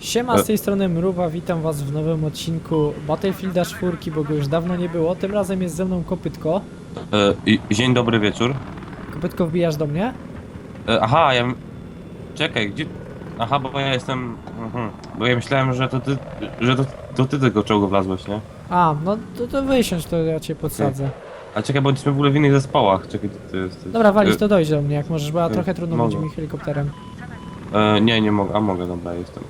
Siema, z tej strony Mruwa, witam was w nowym odcinku Battlefielda 4, bo go już dawno nie było. Tym razem jest ze mną Kopytko. E, i- dzień dobry wieczór. Kopytko, wbijasz do mnie? E, aha, ja. Czekaj, gdzie. Aha, bo ja jestem. Mhm. Bo ja myślałem, że to ty. że to, to ty tego czołgu wlazłeś, nie? A, no to, to wysiądź, to ja cię podsadzę. A czekaj, bo jesteśmy w ogóle w innych zespołach. Czekaj, to, to jest. Dobra, walić, e, to dojdź do mnie, jak możesz, bo ja e, trochę trudno mogę. będzie mi helikopterem. E, nie, nie mogę. A mogę, dobra, jestem.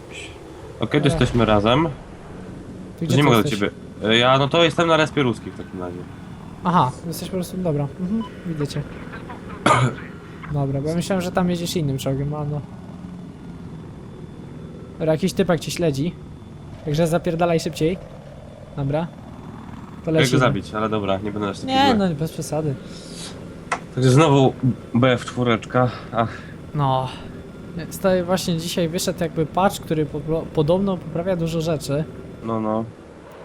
Okej, to jesteśmy razem. Ty To nie mogę do jesteś? ciebie. E, ja, no to jestem na respie ruski w takim razie. Aha, jesteś po prostu, dobra, mhm, widzę cię. Dobra, bo ja myślałem, że tam jedziesz innym czołgiem, a no. Dobra, jakiś typek cię śledzi. Także zapierdalaj szybciej. Dobra. To Jak go lecimy. zabić, ale dobra, nie będę taki Nie, zły. no bez przesady. Także znowu BF4. Ach, No. Stary, właśnie dzisiaj wyszedł jakby patch, który po, podobno poprawia dużo rzeczy. no no.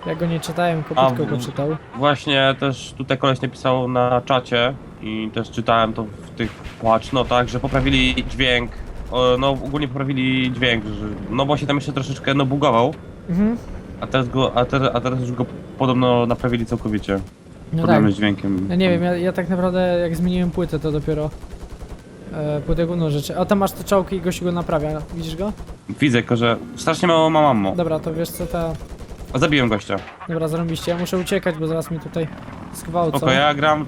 Ja go nie czytałem, kopytko go czytał. Właśnie też tutaj koleś napisał na czacie i też czytałem to w tych patchnotach, że poprawili dźwięk, no ogólnie poprawili dźwięk, że, no bo się tam jeszcze troszeczkę no bugował, Mhm. a teraz go, a, te, a teraz już go podobno naprawili całkowicie. No Problemy tak. z dźwiękiem. Ja nie wiem, ja, ja tak naprawdę jak zmieniłem płytę, to dopiero e, główną rzeczy. A tam masz te czołki i gościu go naprawia. Widzisz go? Widzę tylko, że strasznie mało ma mammo. Dobra, to wiesz co ta... A zabiłem gościa. Dobra, zarąbiście. Ja muszę uciekać, bo zaraz mi tutaj. Spoko, ja gram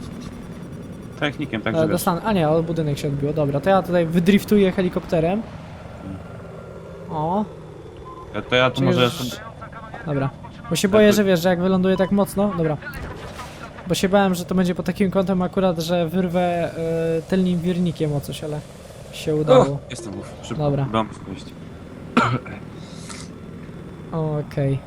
technikiem, także Ale wiesz. dostanę. A nie, ale budynek się odbiło. Dobra, to ja tutaj wydriftuję helikopterem. O, to ja tu Czyli może... już- Dobra. Bo się boję, że wiesz, że jak wyląduję tak mocno. Dobra. Bo się bałem, że to będzie pod takim kątem akurat, że wyrwę y, tylnym wirnikiem o coś, ale się udało. O, jestem, szybko. Dobra. Mam skość. Okej.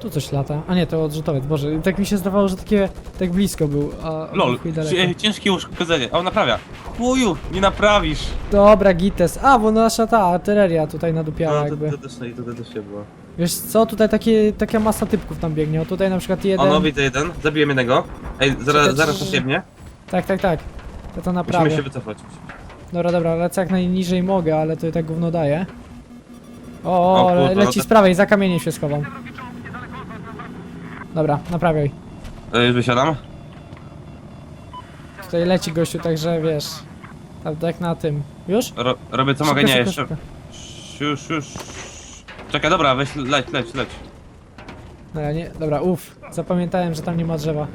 Tu coś lata. A nie, to odrzutowiec. Boże, tak mi się zdawało, że takie tak blisko był, a a Lol, chuj daleko. cie- ciężkie uszkodzenie. A on naprawia. Chuju, nie naprawisz. Dobra, Gites. A, bo nasza ta artyleria tutaj nadupiała No, to, jakby. to, też, to, to też się było. Wiesz co, tutaj takie, taka masa typków tam biegnie. O, tutaj na przykład jeden... O, no widzę jeden. Zabiłem jednego. Ej, zaraz, Czekaj, zaraz czy-. Tak, tak, tak. Ja to Musimy naprawię. się wycofać. Dobra, dobra, lecę jak najniżej mogę, ale to i tak gówno daje. O, o, O kurwa, le- no leci to- z prawej, za kamieniem się schowam. Dobra, naprawiaj. E, już wysiadam. Tutaj leci gościu, także wiesz. Tak, tak na tym. Już? Ro, robię co Szybko, mogę, nie, szybko, jeszcze. szybko. Już, już. Czekaj, dobra, weź, leć, leć, leć. Dobra, nie, dobra, uff. Zapamiętałem, że tam nie ma drzewa.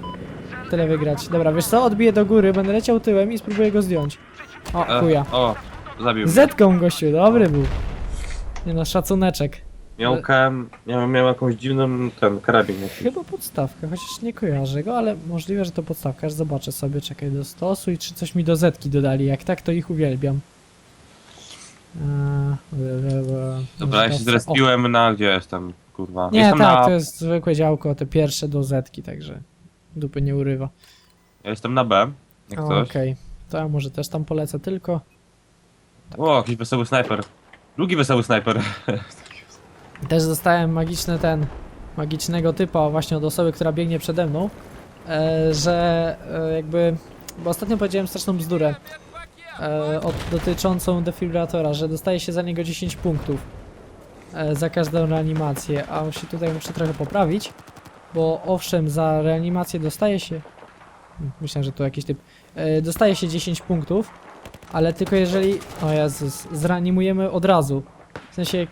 Tyle wygrać. Dobra, wiesz co? Odbiję do góry, będę leciał tyłem i spróbuję go zdjąć. O, E, chuja. o, zabił. mnie. Zetką gościu, dobry był. Nie no, szacuneczek. Miał KM, miał, miał jakąś dziwną, ten, karabin jakiś. Chyba podstawka, chociaż nie kojarzę go, ale możliwe, że to podstawka. Aż zobaczę sobie, czekaj do stosu i czy coś mi do zetki dodali. Jak tak, to ich uwielbiam. Dobra, ja się zrespiłem na, gdzie jestem, kurwa. Nie, jestem tak, na, to jest zwykłe działko, te pierwsze do zetki, także dupy nie urywa. ja jestem na B, jak coś. Okej, to ja może też tam polecę tylko. O, jakiś wesoły snajper. Drugi wesoły snajper. Też dostałem magiczny ten, magicznego typa właśnie od osoby, która biegnie przede mną, e, że e, jakby, bo ostatnio powiedziałem straszną bzdurę e, od, dotyczącą defibrylatora, że dostaje się za niego 10 punktów e, za każdą reanimację, a się tutaj muszę trochę poprawić, bo owszem, za reanimację dostaje się, myślę, że to jakiś typ, e, dostaje się 10 punktów, ale tylko jeżeli, o Jezus, zreanimujemy od razu. W sensie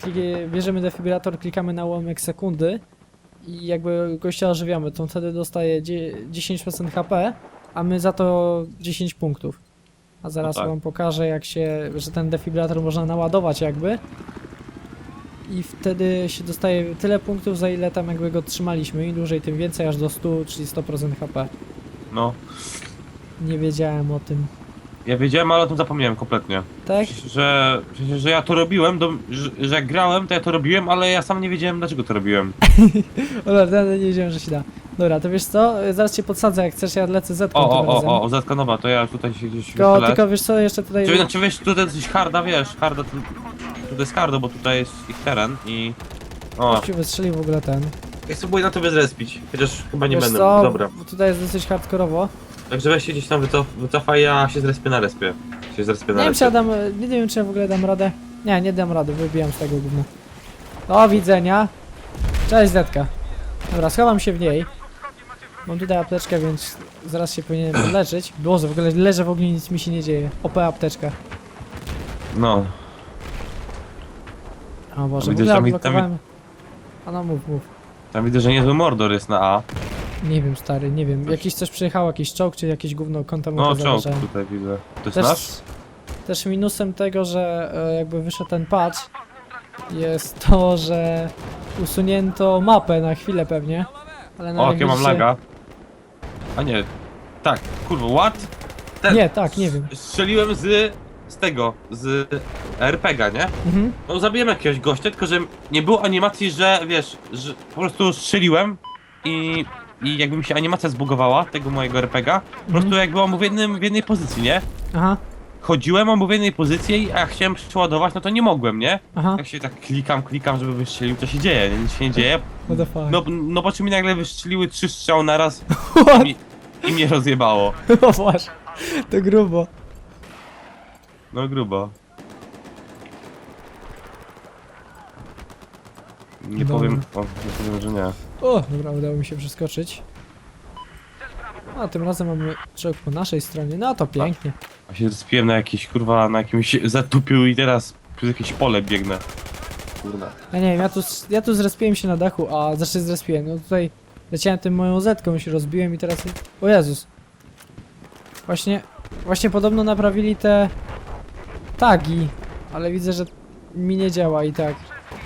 bierzemy defibrylator, klikamy na ułamek sekundy i jakby gościa ożywiamy, to on wtedy dostaje dzie- 10% HP, a my za to 10 punktów. A zaraz No tak. wam pokażę jak się, że ten defibrylator można naładować jakby. I wtedy się dostaje tyle punktów, za ile tam jakby go trzymaliśmy. Im dłużej, tym więcej, aż do 100, czyli 100% HP. No, Nie wiedziałem o tym. Ja wiedziałem, ale o tym zapomniałem kompletnie. Tak? Że, że, że ja to robiłem, do, że, że jak grałem, to ja to robiłem, ale ja sam nie wiedziałem, dlaczego to robiłem. Dobra, ja nie wiedziałem, że się da. Dobra, to wiesz co? Zaraz cię podsadzę, jak chcesz, ja lecę z O, tym o, razem. o, o, Zetka Nowa, to ja tutaj się gdzieś Tylko, wychylę. tylko wiesz co, jeszcze tutaj... Czy, czy weź tutaj coś harda, wiesz, harda, to, tutaj jest hardo, bo tutaj jest ich teren i... O, Gościu wystrzelił w ogóle ten. ja spróbuję na to zrespić, chociaż chyba nie Wiesz będę, co? dobra. bo Tutaj jest dosyć hardkorowo. Także weź się gdzieś tam wycof, wycofaj, ja się zrespię na respie. Się zrespię Nie na wiem czy ja respie. dam, nie wiem czy ja w ogóle dam radę. Nie, nie dam rady, wybijam z tego gówna. Do widzenia. Cześć Zetka. Dobra, schowam się w niej. Mam tutaj apteczkę, więc zaraz się powinienem leczyć. Boże, w ogóle leżę w ogóle nic mi się nie dzieje. OP apteczka. No. O Boże, w widzę, ogóle że mi- tam- odblokowałem... A no mów, mów. Tam widzę, że niezły mordor jest na A. Nie wiem stary, nie wiem. Jakiś coś przyjechało, jakiś czołg, czy jakieś gówno kątem No, czołg tutaj widzę. To jest Też, nasz? też minusem tego, że e, jakby wyszedł ten patch jest to, że usunięto mapę na chwilę pewnie. Ale na O, jak jakie mam widzicie- laga. A nie. Tak, kurwa, what? Ten, Nie, tak, nie wiem. Strzeliłem z... z tego, z RPG, nie? Mhm. No zabiłem jakiegoś gościa, tylko że nie było animacji, że wiesz, że po prostu strzeliłem i, i jakby mi się animacja zbugowała tego mojego RPGa, po prostu jak byłam w, jednym, w jednej pozycji, nie? Aha, Chodziłem, mam w jednej pozycji, a jak chciałem przeładować, no to nie mogłem, nie? aha. Jak się tak klikam, klikam, żeby wystrzelił, to się dzieje, nie? nic się nie dzieje. What the fuck. No, no po czym mi nagle wystrzeliły trzy strzały na raz What? i, i mnie rozjebało. O właśnie, to grubo. No grubo. Nie Dobra. powiem, o, nie powiem, że nie. O, dobra, udało mi się przeskoczyć. A tym razem mamy czołg po naszej stronie, no to pięknie. A się zrespiłem na jakiś kurwa, na jakimś zatupił i teraz przez jakieś pole biegnę. Kurwa. Ja nie wiem, ja tu, ja tu zrespiłem się na dachu, a znaczy zrespiłem, no tutaj leciałem tym moją zetką się rozbiłem i teraz... O Jezus. Właśnie, właśnie podobno naprawili te tagi, ale widzę, że mi nie działa i tak.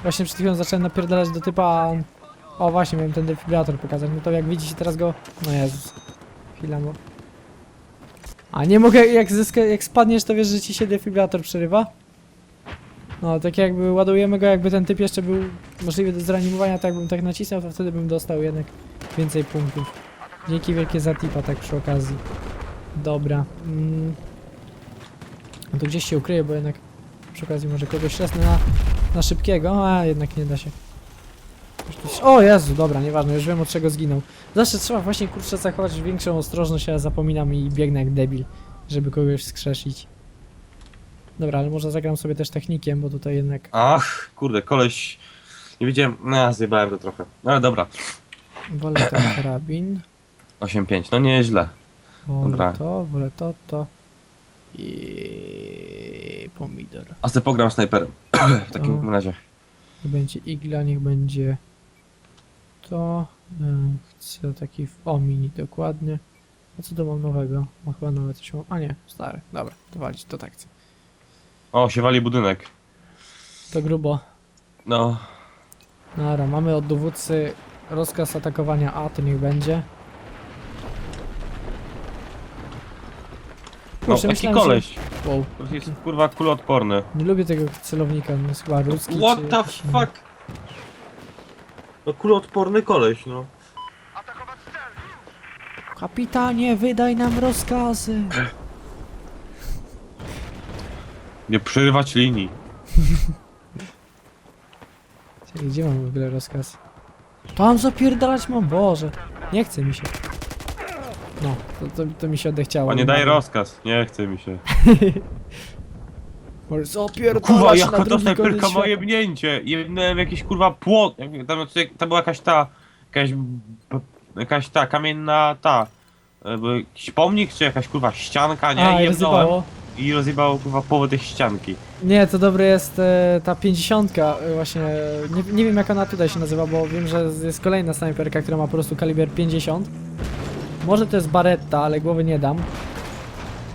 Właśnie przed chwilą zacząłem napierdalać do typa, a on... O właśnie, miałem ten defibrylator pokazać, no to jak widzicie teraz go... No Jezus. Chwila, bo... A nie mogę, jak, zyska, jak spadniesz to wiesz, że ci się defibrylator przerywa? No, tak jakby ładujemy go, jakby ten typ jeszcze był możliwy do zreanimowania, tak bym tak nacisnął, to wtedy bym dostał jednak więcej punktów. Dzięki wielkie za tipa, tak przy okazji. Dobra. Mm. No to gdzieś się ukryję, bo jednak przy okazji może kogoś szesnę na, na szybkiego, a jednak nie da się. Tu- O Jezu, dobra, nieważne, już wiem od czego zginął. Zawsze trzeba właśnie kurczę zachować większą ostrożność, a zapominam i biegnę jak debil, żeby kogoś skrzesić. Dobra, ale może zagram sobie też technikiem, bo tutaj jednak Ach, kurde, koleś... Nie wiedziałem, no zjebałem to trochę. No ale dobra. wolę ten karabin. 8-5, no nieźle. Wolę Dobra. to, wolę to, to. I pomidor. A sobie pogram snajperem. w takim razie. Niech będzie igla, niech będzie to. E, Chcę taki w o mini dokładnie. A co to mam nowego? Ma chyba nowe coś mam. A nie, stary. Dobra, to walić, to tak chcę. O, się wali budynek. To grubo. No, Dobra, mamy od dowódcy rozkaz atakowania A, to niech będzie. no Kurczę, taki myślałem, że- koleś. Wow, To jest kurwa kuloodporny. nie lubię tego celownika, on jest chyba ruski What czy the jakiś inny. fuck? No kuloodporny koleś, no. Kapitanie, wydaj nam rozkazy. Nie przerywać linii. Czekaj, Gdzie mam w ogóle rozkaz? Tam zapierdalać mam, Boże. Nie chce mi się. No, to, to, to mi się odechciało. Panie, nie daj rozkaz. Nie chce mi się. Zapierdalać Kurwa, na jaka to drugi snajperka koniec ma świata. Jebnąłem jakiś kurwa płot. jak- Tam, tam była jakaś ta... Jakaś... b- Jakaś ta kamienna ta... Jakiś pomnik, czy jakaś kurwa ścianka, nie? A, I i jebnąłem. rozjebało. I rozjebało kurwa połowę tej ścianki. Nie, to dobre jest e, ta 50 e, właśnie. Nie, nie wiem jak ona tutaj się nazywa, bo wiem, że jest kolejna snajperka, która ma po prostu kaliber 50. Może to jest Baretta, ale głowy nie dam.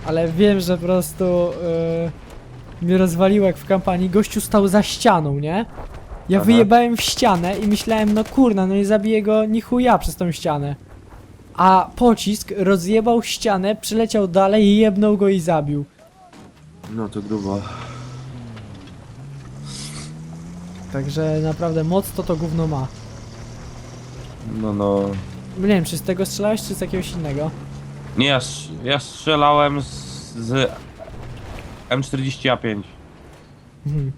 Ale wiem, że po prostu e, mnie rozwaliło jak w kampanii. Gościu stał za ścianą, nie? Ja Aha. wyjebałem w ścianę i myślałem, no kurna, no nie zabiję go ni chuja przez tą ścianę. A pocisk rozjebał ścianę, przyleciał dalej i jebnął go i zabił. No to grubo. Także naprawdę moc to to gówno ma. No no. Nie wiem, czy z tego strzelałeś, czy z jakiegoś innego? Nie, ja, ja strzelałem z, z M40A5. Mhm.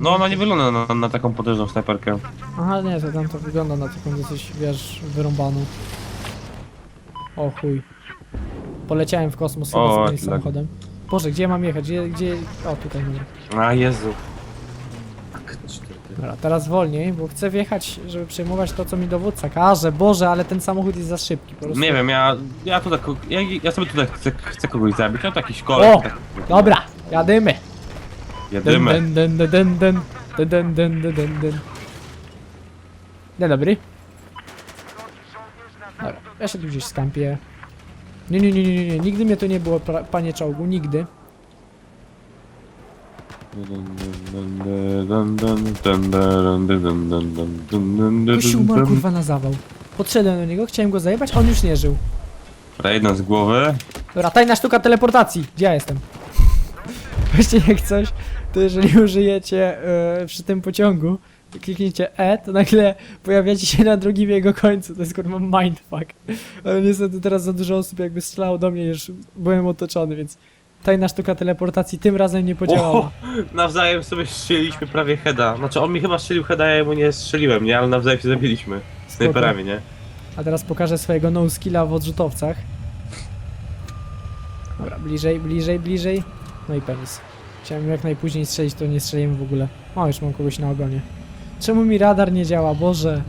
No ona nie wygląda na, na taką potężną snajperkę. Aha, nie, to tam to wygląda na taką dosyć, wiesz, wyrąbaną. O chuj. Poleciałem w kosmos chyba O, z moim tak. samochodem. Boże, gdzie mam jechać? Gdzie, gdzie... O, tutaj dobra. A Jezu. Dobra, teraz wolniej, bo chcę wjechać, żeby przejmować to, co mi dowódca każe. Boże, ale ten samochód jest za szybki. Po prostu. Nie wiem, ja, ja tutaj, ko- ja, ja sobie tutaj chcę, chcę kogoś zabić, no to jakiś koleś. O! tak, Dobra, jadymy. Jedymy. Den, den, den, den, den, den, den, den, den, den, den. Dzień dobry. Dobra, ja się tu gdzieś skampię. Nie, nie, nie, nie, nie, nigdy mnie tu nie było, pra- panie czołgu, nigdy. Się umarł kurwa na zawał. Podszedłem do niego, chciałem go zajebać, a on już nie żył. Jedna z głowy. Dobra, tajna sztuka teleportacji. Gdzie ja jestem? Właśnie jak coś, to jeżeli użyjecie e, przy tym pociągu, klikniecie E, to nagle pojawiacie się na drugim jego końcu. To jest kurwa mindfuck. Ale niestety teraz za dużo osób jakby strzelało do mnie, już byłem otoczony, więc tajna sztuka teleportacji tym razem nie podziałała. O, nawzajem sobie strzeliliśmy prawie heada. Znaczy on mi chyba strzelił heada, ja mu nie strzeliłem, nie? Ale nawzajem się zabiliśmy. Snajperami, nie? A teraz pokażę swojego no skilla w odrzutowcach. Dobra, bliżej, bliżej, bliżej. No i penis. Chciałem jak najpóźniej strzelić, to nie strzeliłem w ogóle. O, już mam kogoś na ogonie. Czemu mi radar nie działa? Boże.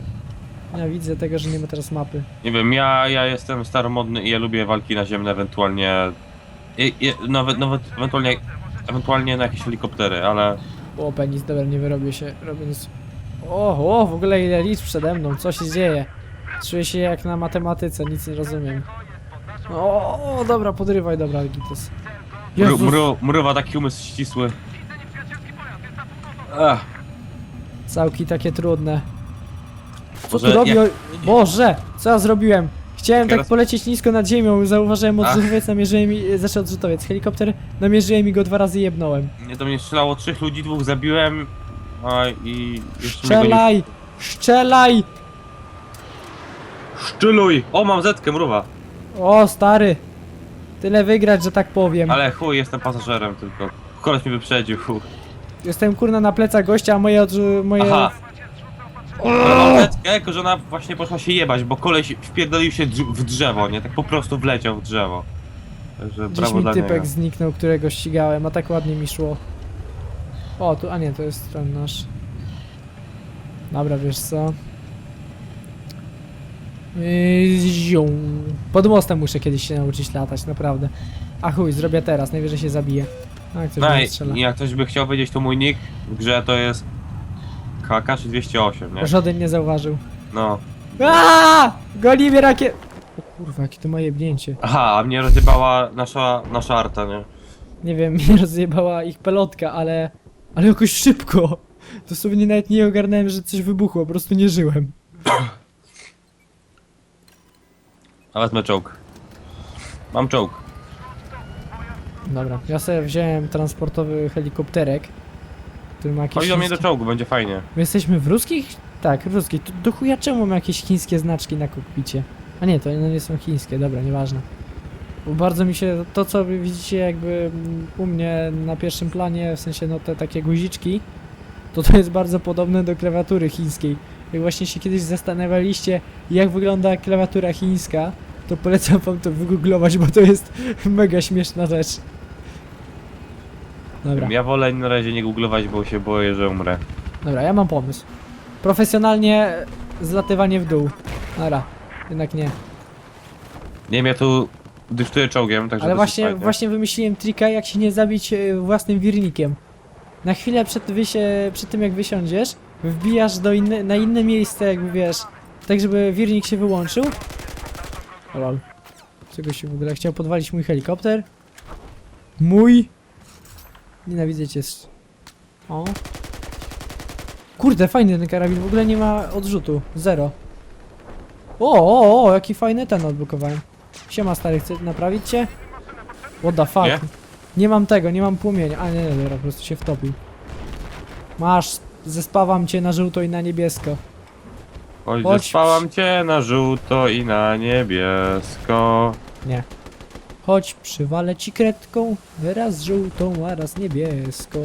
Ja widzę tego, że nie ma teraz mapy. Nie wiem, ja, ja jestem staromodny i ja lubię walki naziemne, ewentualnie... I, nawet, nawet ewentualnie, ewentualnie na jakieś helikoptery, ale... O, penis, dobra, nie wyrobię się, robię nic. O, o, w ogóle ile liczb przede mną, co się dzieje? Czuję się jak na matematyce, nic nie rozumiem. O, o dobra, podrywaj, dobra, Gites. Mru, Jezus, mru, mruwa taki umysł ścisły. Ach, całki takie trudne. Co tu robi? jak- Boże, co ja zrobiłem? Chciałem tak Teraz- polecieć nisko nad ziemią, zauważyłem Ach. odrzutowiec, namierzyłem i... Znaczy odrzutowiec, helikopter, namierzyłem i go dwa razy jebnąłem. nie do mnie strzelało trzech ludzi, dwóch zabiłem. A i jeszcze mnie. Strzelaj! Strzelaj! Szczyluj! O, mam zetkę, mruwa. O, stary! Tyle wygrać, że tak powiem. Ale chuj, jestem pasażerem tylko. Koleś mnie wyprzedził, chuj. Jestem kurna na plecach gościa, a moje odrzu... moje... Aha. Zetkę, jako że ona właśnie poszła się jebać, bo koleś wpierdolił się drz- w drzewo, nie? Tak po prostu wleciał w drzewo. Także Gdzieś brawo mi dla typek niego. zniknął, którego ścigałem, a tak ładnie mi szło. O, tu, a nie, to jest ten nasz. Dobra, wiesz co? Yy. Pod mostem muszę kiedyś się nauczyć latać, naprawdę. A chuj, zrobię teraz, najwyżej się zabiję. A, ktoś No mnie i strzela. i jak ktoś by chciał wiedzieć, to mój nick w grze to jest Czy 208, nie? Żaden nie zauważył. No. Aaaa! Goli mnie rakiet... O kurwa, jakie to ma jebnięcie. Aha, a mnie rozjebała nasza, nasza arta, nie? Nie wiem, mnie rozjebała ich pelotka, ale... Ale jakoś szybko. Dosłownie nawet nie ogarnąłem, że coś wybuchło, po prostu nie żyłem. A wezmę czołg. Mam czołg. Dobra, ja sobie wziąłem transportowy helikopterek, który ma jakieś Chodź do mnie do chińskie... czołgu, będzie fajnie. My jesteśmy w ruskich? Tak, w ruskich. To do chuja czemu ma jakieś chińskie znaczki na kokpicie? A nie, to one nie są chińskie, dobra, nieważne. Bo bardzo mi się, to co wy widzicie jakby mm, u mnie na pierwszym planie, w sensie no te takie guziczki, to to jest bardzo podobne do klawiatury chińskiej. Jak właśnie się kiedyś zastanawialiście, jak wygląda klawiatura chińska, to polecam wam to wygooglować, bo to jest mega śmieszna rzecz. Dobra. Ja wolę na razie nie googlować, bo się boję, że umrę. Dobra, ja mam pomysł. Profesjonalnie zlatywanie w dół. Dobra, jednak nie. Nie wiem, ja tu dysztuję czołgiem, także Ale dosyć właśnie, fajnie. właśnie wymyśliłem trika, jak się nie zabić e, własnym wirnikiem. Na chwilę przed, wysie, przed tym jak wysiądziesz, wbijasz do inne, na inne miejsce, jakby wiesz, tak żeby wirnik się wyłączył. O lol. Czego się w ogóle chciał podwalić mój helikopter? Mój! Nienawidzę cię. O. Kurde, fajny ten karabin, w ogóle nie ma odrzutu. Zero. O, o, o, jaki fajny ten odblokowałem. Siema stary, chcę naprawić cię? What the fuck? Nie? Nie? mam tego, nie mam płomienia. A nie, nie, dobra, po prostu się wtopił. Masz, zespawam cię na żółto i na niebiesko. Chodź, Chodź. spałam cię na żółto i na niebiesko. Chodź, przywalę ci kredką, raz żółtą, a raz niebieską.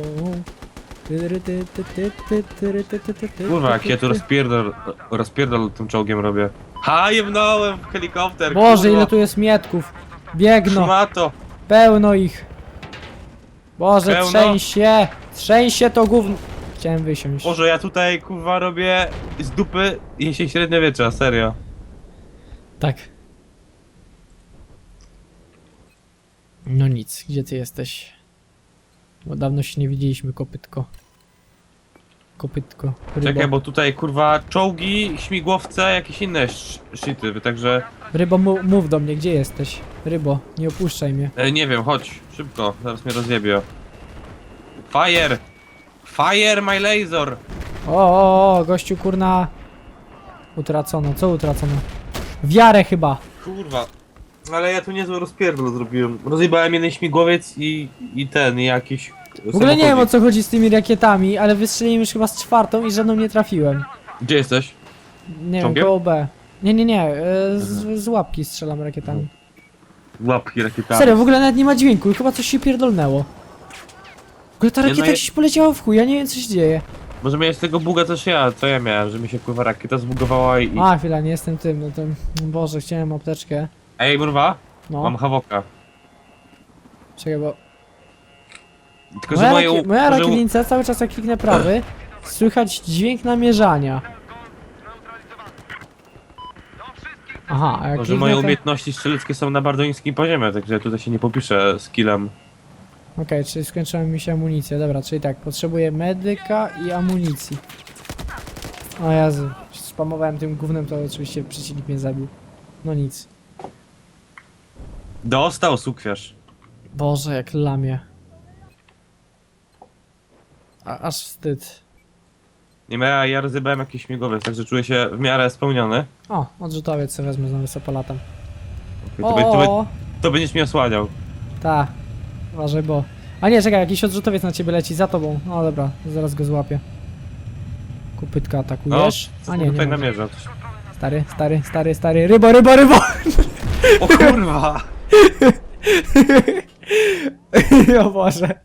Tyry, ty, ty, ty, ty, tyry, ty, ty, ty, ty, Kurwa, jak ty, ja tu ty. rozpierdol, rozpierdol tym czołgiem robię. Ha, jebnąłem w helikopter, Boże, kurwa. ile tu jest mietków. Biegną, Szmato. pełno ich. Boże, Pełno? trzęś się, trzęś się to gówno. Chciałem wysiąść. Boże, ja tutaj kurwa robię z dupy jesień średniowiecza, serio. Tak. No nic, gdzie ty jesteś? Bo dawno się nie widzieliśmy, kopytko. Kopytko. Rybo, Czekaj, bo tutaj kurwa czołgi, śmigłowce, jakieś inne sz- shity, także... Rybo mu- mów do mnie, gdzie jesteś? Rybo, nie opuszczaj mnie. E, nie wiem, chodź, szybko, zaraz mnie rozjebie. Fire! Fire my laser! O, o, o, gościu kurna. Utracono, co utracono? Wiarę chyba. Kurwa. Ale ja tu niezły rozpierdol zrobiłem. Rozjebałem jeden śmigłowiec i, i ten, i jakiś W ogóle nie wiem o co chodzi z tymi rakietami, ale wystrzeliłem już chyba z czwartą i żadną nie trafiłem. Gdzie jesteś? Nie wiem, Czołgiem? koło B. Nie, nie, nie, e, z, z łapki strzelam rakietami. Łapki rakietami. Serio, w ogóle nawet nie ma dźwięku, chyba coś się pierdolnęło. W ogóle ta no rakieta je- gdzieś poleciała w chuj, ja nie wiem co się dzieje. Może miałeś tego buga też ja, co ja miałem, że mi się kurwa rakieta zbugowała i... i... A, chwila, nie jestem tym, no to... Boże, chciałem apteczkę. Ej, murwa, No, mam hawoka. czekaj, bo... Tylko, że Moja, moje... rakie... u- Moja że u- rakietnica cały czas jak kliknę prawy, słychać dźwięk namierzania. Aha, a jak Może kliknę moje te- umiejętności strzeleckie są na bardzo niskim poziomie, także tutaj się nie popiszę skillem. Okej, czyli skończyła mi się amunicja. Dobra, czyli tak, potrzebuję medyka i amunicji. O Jezu, spamowałem tym gównem, to oczywiście przeciwnik mnie zabił. No nic. Dostał sukwiarz. Boże, jak lamie. A, aż wstyd. Nie ma, ja, ja rozjebałem jakiś śmigłowiec, także czuję się w miarę spełniony. O, odrzutowiec sobie wezmę, znowu sobie polatam. To, be- to, be- o, to będziesz mnie osłaniał. ta. Uważaj, bo... A nie, czekaj, jakiś odrzutowiec na ciebie leci za tobą. No dobra, zaraz go złapię. Kupytka No, atakujesz? A nie, tutaj nie. namierzam. Stary, stary, stary, stary. Rybo, rybo, rybo! O kurwa! o Boże.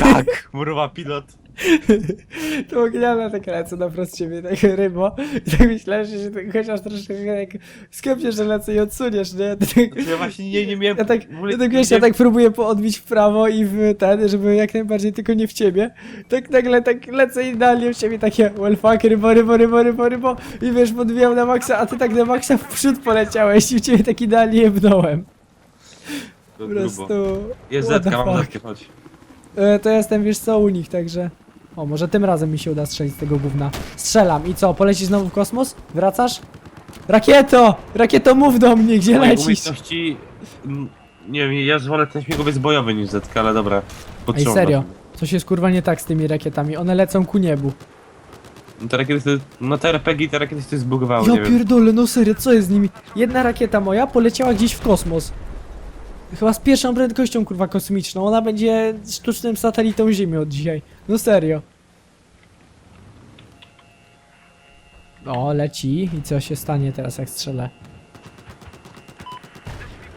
tak, murwa pilot. To na tak lecę naprost ciebie, tak rybo. I tak myślałem, że się tak chociaż troszkę tak skepnie, że lecę i odsuniesz, nie? To tak, Ja właśnie nie, nie miałem... ja tak, ja tak wiesz, ja tak próbuję poodbić w prawo i w ten, żeby jak najbardziej tylko nie w ciebie. Tak nagle tak lecę idealnie w ciebie, takie well fuck, rybo, rybo, rybo, rybo, rybo. I wiesz, podbijam na maksa, a ty tak na maksa w przód poleciałeś i w ciebie tak idealnie jebnąłem. Po prostu... Jest what the zetka, mam fuck. zetkę, chodź. E, to jestem, wiesz co, u nich, także... O, może tym razem mi się uda strzelić z tego gówna. Strzelam i co, polecisz znowu w kosmos? Wracasz? Rakieto! Rakieto, mów do mnie, gdzie Moje lecisz? umiejętności... Nie wiem, ja wolę ten śmigłowiec bojowy niż zetka, ale dobra. Ej, Podtrzymam serio, to. coś jest kurwa nie tak z tymi rakietami, one lecą ku niebu. No te rakiety, no te RPG i te rakiety się zbugowały, Ja nie wiem. pierdolę, no serio, co jest z nimi? Jedna rakieta moja poleciała gdzieś w kosmos. Chyba z pierwszą prędkością kurwa kosmiczną, ona będzie sztucznym satelitą Ziemi od dzisiaj. No serio. O, leci i co się stanie teraz jak strzelę?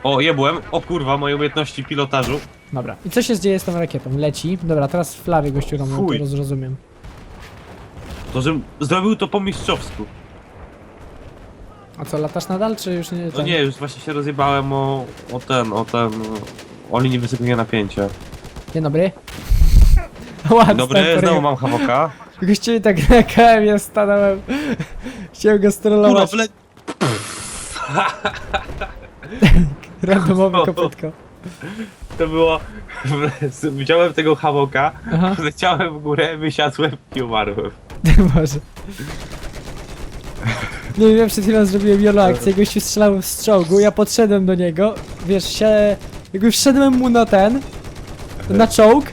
O, jebłem. O kurwa, moje umiejętności pilotażu. Dobra. I co się dzieje z tą rakietą? Leci. Dobra, teraz flawy gościu robią, to Chuj. rozumiem. To, że zrobił to po mistrzowsku. A co, latasz nadal, czy już nie? No ten? nie, już właśnie się rozjebałem o, o ten, o ten, o linii wysokiego napięcia. Dzień dobry. Ładny Dobry, znowu mam hawoka. Gościu tak na KM stanąłem. Chciałem go Kurwa, strollować. wle... Randomowe kopytko. To było... Widziałem tego hawoka, Aha, leciałem w górę, wysiadłem i umarłem. Boże. Nie wiem, przed chwilą zrobiłem jolo akcję, gościu strzelał z czołgu, ja podszedłem do niego, wiesz, się... Jakby wszedłem mu na ten, na czołg,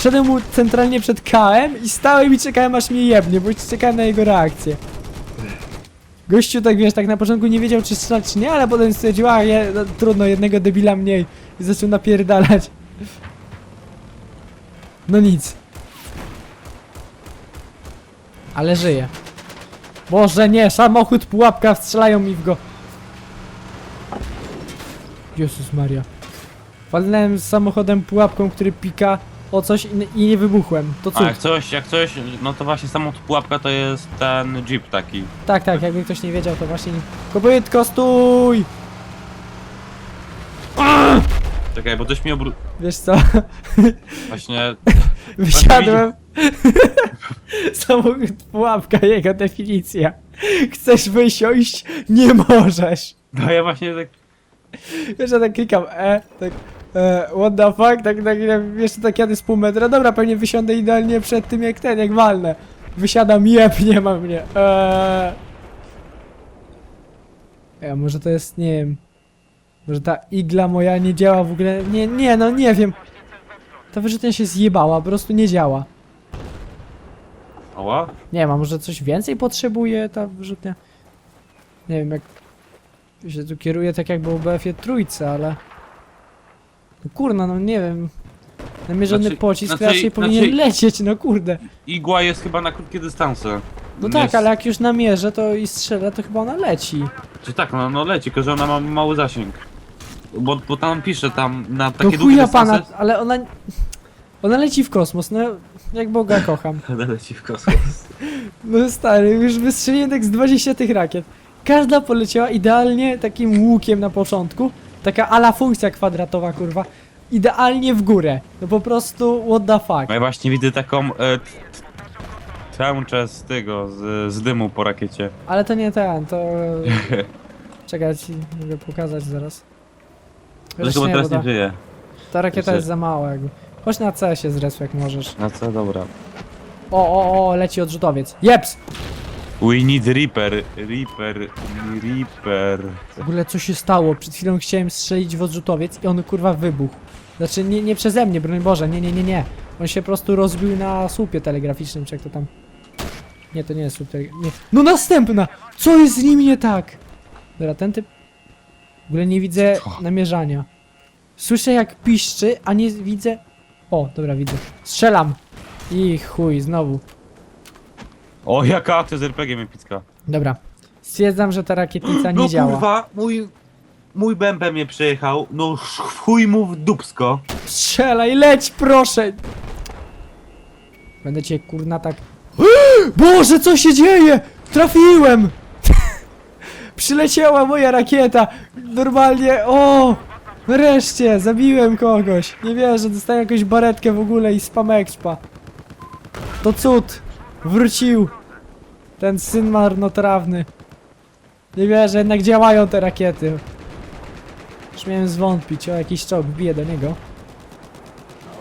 wszedłem mu centralnie przed KM i stałem i czekałem aż mnie jebnie, bo czekałem na jego reakcję. Gościu tak, wiesz, tak na początku nie wiedział czy strzelać czy nie, ale potem stwierdził, a je, no, trudno, jednego debila mniej i zaczął napierdalać. No nic. Ale żyje. Boże nie, samochód pułapka, strzelają mi w go. Jezus Maria. Walnąłem z samochodem pułapką, który pika o coś i, i nie wybuchłem. To A cud. jak coś, jak coś, no to właśnie samochód pułapka to jest ten jeep taki. Tak, tak, jakby ktoś nie wiedział, to właśnie... Kobytko, stój! Czekaj, bo coś mi obru... Wiesz co? Właśnie... Wysiadłem. Samochód pułapka, jego definicja. Chcesz wysiąść? Nie możesz. No ja właśnie tak... Wiesz, ja tak klikam E, tak e, what the fuck, tak, tak, jeszcze tak jadę z pół metra, dobra, pewnie wysiądę idealnie przed tym jak ten, jak walnę. Wysiadam, jeb, nie ma mnie. Eee. Ja, może to jest, nie wiem, może ta igla moja nie działa w ogóle, nie, nie, no nie wiem. Ta wyrzutnia się zjebała, po prostu nie działa. Oła? Nie wiem, a może coś więcej potrzebuje ta wyrzutnia? Nie wiem, jak się tu kieruje tak jakby w BF-ie trójce, ale... No kurna, no nie wiem. Namierzony Znaczy- pocisk znaczy- raczej powinien znaczy- lecieć, no kurde. Igła jest chyba na krótkie dystanse. No tak, jest- ale jak już namierzę to i strzelę, to chyba ona leci. Czy tak, no, no leci, tylko że ona ma mały zasięg. Bo, bo tam pisze tam na No takie długie chuja dystanse... pana, ale ona... Ona leci w kosmos, no jak Boga kocham. Ona leci w kosmos. No stary, już wystrzeliłem tak z 20 tych rakiet. Każda poleciała idealnie takim łukiem na początku. Taka ala funkcja kwadratowa, kurwa. Idealnie w górę. No po prostu, what the fuck. No ja właśnie widzę taką... E, t- t- tęczę z tego, z, z dymu po rakiecie. Ale to nie ten, to... Czekaj, ja ci mogę pokazać zaraz. Chociaż nie, teraz bo nie ta, żyje. ta rakieta jest za mała jakby. Chodź na C się zresł jak możesz. No co, dobra. O, o, o, leci odrzutowiec. Jeps! We need Reaper, Reaper, Reaper. W ogóle co się stało? Przed chwilą chciałem strzelić w odrzutowiec i on kurwa wybuchł. Znaczy nie, nie przeze mnie, broń Boże, nie, nie, nie, nie. On się po prostu rozbił na słupie telegraficznym, czy jak to tam... Nie, to nie jest słup telegraficzny. Nie. No następna! Co jest z nim nie tak? Dobra, ten typ... W ogóle nie widzę namierzania. Słyszę jak piszczy, a nie widzę... O, dobra, widzę. Strzelam! I chuj, znowu. O, jaka akcja z RPG mnie picka. Dobra. Stwierdzam, że ta rakietnica nie no działa. kurwa, mój... Mój bębem mnie przejechał, no sz- chuj mu w dupsko. Strzelaj, leć, proszę! Będę cię kurna tak. Boże, co się dzieje? Trafiłem! Przyleciała moja rakieta! Normalnie, o! Wreszcie, zabiłem kogoś. Nie wierzę, dostałem jakąś baretkę w ogóle i spam expa. To cud! Wrócił! Ten syn marnotrawny. Nie wierzę, jednak działają te rakiety. Już miałem zwątpić, o jakiś czołg bije do niego.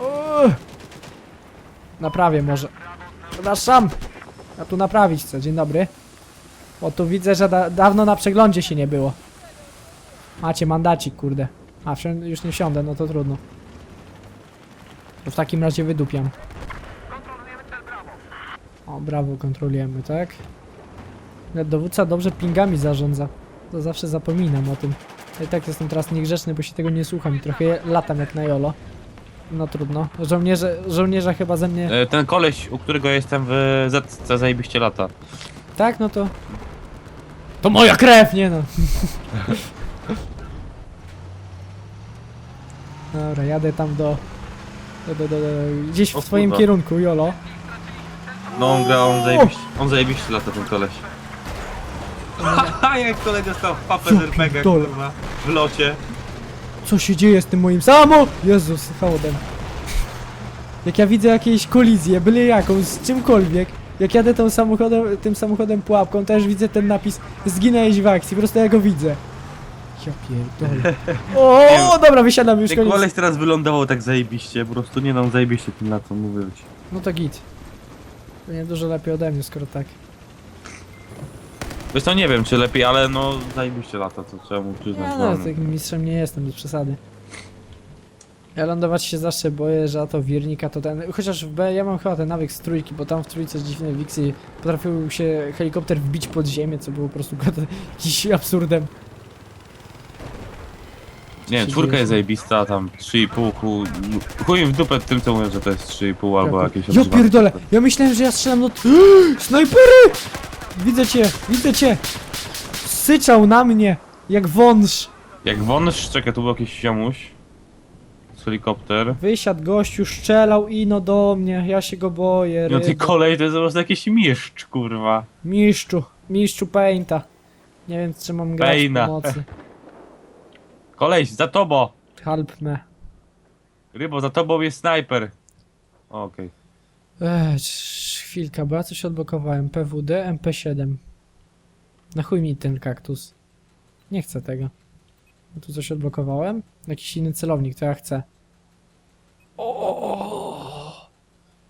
Uuu. Naprawię może. Przepraszam. A tu naprawić co, dzień dobry. Bo tu widzę, że da dawno na przeglądzie się nie było. Macie mandacik, kurde. A, już nie wsiądę, no to trudno. To w takim razie wydupiam. O, brawo, kontrolujemy, tak? Dowódca dobrze pingami zarządza. To zawsze zapominam o tym. Ja I tak jestem teraz niegrzeczny, bo się tego nie słucham i trochę latam jak na jolo. No trudno. Żołnierze, żołnierza chyba ze mnie... E, Ten koleś, u którego jestem w ZC zajebiście lata. Tak, no to... To moja krew, nie no. Dobra, jadę tam do... do, do, do, do gdzieś w O twoim kurwa. kierunku, jolo. No on gra, on zajebiście, on zajebiście lata ten koleś. Haha, jak kolega stał w papę Ja z RPG, pierdolę. kurwa, w locie. Co się dzieje z tym moim samo? Jezus, hołdem. Jak ja widzę jakieś kolizje, byle jaką, z czymkolwiek, jak jadę tą samochodem, tym samochodem pułapką, też widzę ten napis Zginęłeś w akcji, po prostu ja go widzę. Ja pierdolę. O, dobra, wysiadam już Ten koniec. koleś teraz wylądował tak zajebiście, po prostu nie no, zajebiście tym latą, mówię ci. No to git. To nie dużo lepiej ode mnie, skoro tak. Wiesz to nie wiem czy lepiej, ale no zajebiście lata, to trzeba mu przyznać. Ja no, no, takim mistrzem nie jestem, bez przesady. Ja lądować się zawsze boję, że a to wirnika to ten... Chociaż w B ja mam chyba ten nawyk z trójki, bo tam w trójce dziwne wiksy potrafił się helikopter wbić pod ziemię, co było po prostu jakimś absurdem. Nie czwórka jest zajebista, tam 3,5 ku... Chuj w dupę tym co mówią, że to jest 3,5 albo jakieś Ja odżywanie. pierdolę! Ja myślałem, że ja strzelam do... Snajpery! Widzę cię, widzę cię! Syczał na mnie, jak wąż. Jak wąż, czekaj, tu był jakiś ziomuś. Z helikopter. Wysiadł gościu, strzelał ino do mnie, ja się go boję. No ty kolej to jest po prostu jakiś mieszcz, kurwa. Mistrzu, mistrzu Painta. Nie wiem, czy mam grać Paina. w pomocy. Koleś, za tobą! Help me. Rybo, za tobą jest snajper. O, Okej. Eee, chwilka, bo ja coś odblokowałem. PWD, MP7. Na chuj mi ten kaktus. Nie chcę tego. Ja tu coś odblokowałem? Jakiś inny celownik, to ja chcę. O,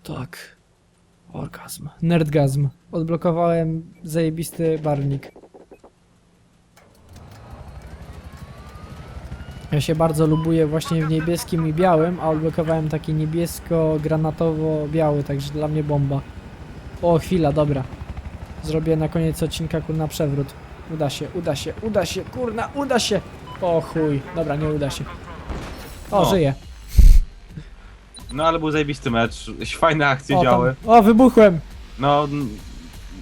tak. Orgazm. Nerdgazm. Odblokowałem zajebisty barwnik. Ja się bardzo lubuję właśnie w niebieskim i białym, a odblokowałem taki niebiesko-granatowo-biały, także dla mnie bomba. O, chwila, dobra. Zrobię na koniec odcinka kurna przewrót. Uda się, uda się, uda się, kurna, uda się! O chuj, dobra, nie uda się. O, O. żyje. No ale był zajebisty mecz, fajne akcje O, działy. tam, o, wybuchłem! No, n-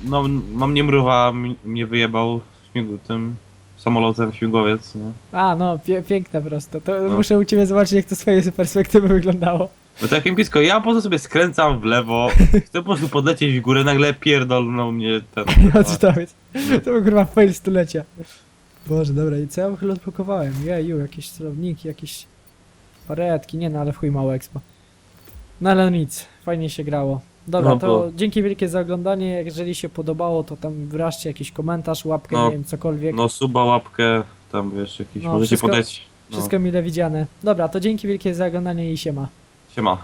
no, mam mnie mruwa, mnie wyjebał śmigu, tym samolotem śmigłowiec, no. A, no, pie piękne prosto. To No. muszę u ciebie zobaczyć, jak to z twojej perspektywy wyglądało. No takim blisko, ja po prostu sobie skręcam w lewo, chcę po prostu podlecieć w górę, nagle pierdolną mnie ten... O co to jest? To był kurwa fail stulecia. Boże, dobra, i co ja chyba odblokowałem? Jeju, jakieś celowniki, jakieś paretki, nie no, ale w chuj mało expo. No ale nic, fajnie się grało. Dobra, No to bo- dzięki wielkie za oglądanie, jeżeli się podobało, to tam wyraźcie jakiś komentarz, łapkę, No, nie wiem, cokolwiek. No suba, łapkę, tam wiesz, jakiś, No, możecie wszystko- podać. No, Wszystko mile widziane. Dobra, to dzięki wielkie za oglądanie i siema. siema.